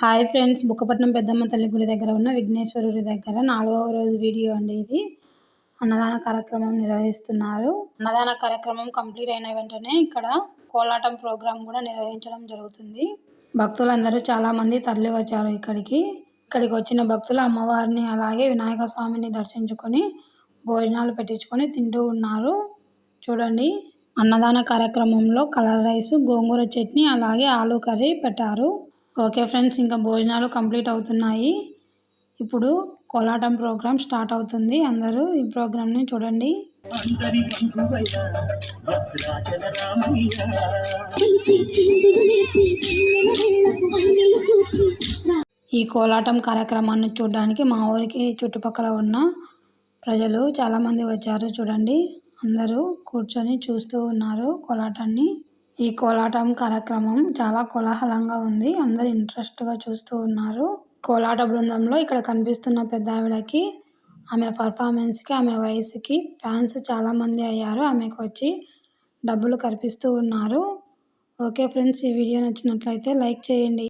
Hi friends Bukkapatnam పెద్దమ్మ తల్లి గుడి దగ్గర ఉన్న విఘ్నేశ్వరుడి దగ్గర నాలుగవ రోజు వీడియో అండి ఇది. అన్నదాన కార్యక్రమం నిర్వహిస్తున్నారు. అన్నదాన కార్యక్రమం కంప్లీట్ అయిన వెంటనే ఇక్కడ కోలాటం ప్రోగ్రాం కూడా నిర్వహించడం జరుగుతుంది. భక్తులందరూ చాలామంది తరలి వచ్చారు ఇక్కడికి. ఇక్కడికి వచ్చిన భక్తులు అమ్మవారిని అలాగే వినాయక స్వామిని దర్శించుకొని భోజనాలు పెట్టించుకొని తింటూ ఉన్నారు. చూడండి అన్నదాన కార్యక్రమంలో కలర్ రైస్ గోంగూర చట్నీ అలాగే ఆలూ కర్రీ పెట్టారు. ఓకే ఫ్రెండ్స్ ఇంకా భోజనాలు కంప్లీట్ అవుతున్నాయి. ఇప్పుడు కోలాటం ప్రోగ్రామ్ స్టార్ట్ అవుతుంది. అందరూ ఈ ప్రోగ్రామ్ని చూడండి. ఈ కోలాటం కార్యక్రమాన్ని చూడడానికి మా ఊరికి చుట్టుపక్కల ఉన్న ప్రజలు చాలామంది వచ్చారు చూడండి. అందరూ కూర్చొని చూస్తూ ఉన్నారు కోలాటాన్ని. ఈ కోలాటం కార్యక్రమం చాలా కోలాహలంగా ఉంది. అందరు ఇంట్రెస్ట్గా చూస్తూ ఉన్నారు. కోలాట బృందంలో ఇక్కడ కనిపిస్తున్న పెద్ద ఆవిడకి ఆమె పర్ఫార్మెన్స్కి ఆమె వయసుకి ఫ్యాన్స్ చాలామంది అయ్యారు. ఆమెకు వచ్చి డబ్బులు కనిపిస్తూ ఉన్నారు. ఓకే ఫ్రెండ్స్ ఈ వీడియో నచ్చినట్లయితే లైక్ చేయండి.